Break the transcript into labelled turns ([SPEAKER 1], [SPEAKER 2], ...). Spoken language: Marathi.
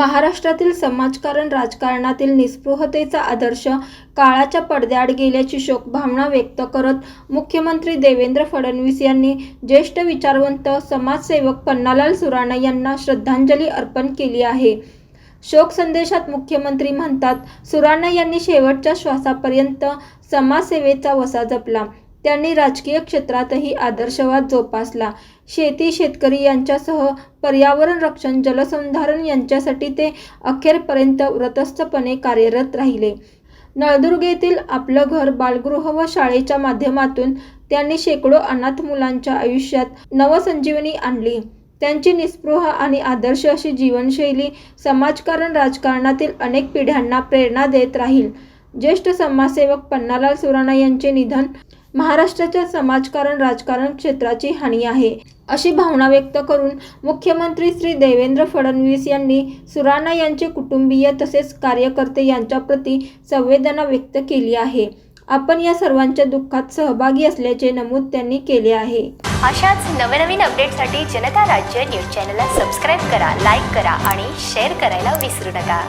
[SPEAKER 1] महाराष्ट्रातील समाजकारण राजकारणातील निस्पृहतेचा आदर्श काळाच्या पडद्याआड गेल्याची शोकभावना व्यक्त करत मुख्यमंत्री देवेंद्र फडणवीस यांनी ज्येष्ठ विचारवंत समाजसेवक पन्नालाल सुराणा यांना श्रद्धांजली अर्पण केली आहे. शोक संदेशात मुख्यमंत्री म्हणतात सुराणा यांनी शेवटच्या श्वासापर्यंत समाजसेवेचा वसा जपला. त्यांनी राजकीय क्षेत्रातही आदर्शवाद जोपासला. शेती शेतकरी यांच्यासह पर्यावरण रक्षण जलसंधारण यांच्यासाठी ते अखेरपर्यंत व्रतस्थपणे कार्यरत राहिले. नळदुर्ग येथील आपलं घर बालगृह व शाळेच्या माध्यमातून त्यांनी शेकडो अनाथ मुलांच्या आयुष्यात नवसंजीवनी आणली. त्यांची निस्पृह आणि आदर्श अशी जीवनशैली समाजकारण राजकारणातील अनेक पिढ्यांना प्रेरणा देत राहील. ज्येष्ठ समाजसेवक पन्नालाल सुराणा यांचे निधन महाराष्ट्राच्या समाजकारण राजकारण क्षेत्राची हानी आहे अशी भावना व्यक्त करून मुख्यमंत्री श्री देवेंद्र फडणवीस यांनी सुराणा यांचे कुटुंबीय तसेच कार्यकर्ते यांच्याप्रती संवेदना व्यक्त केली आहे. आपण या सर्वांच्या दुःखात सहभागी असल्याचे नमूद त्यांनी केले आहे.
[SPEAKER 2] अशाच नवनवीन अपडेटसाठी जनता राज्य न्यूज चॅनलला सबस्क्राईब करा लाईक करा आणि शेअर करायला विसरू नका.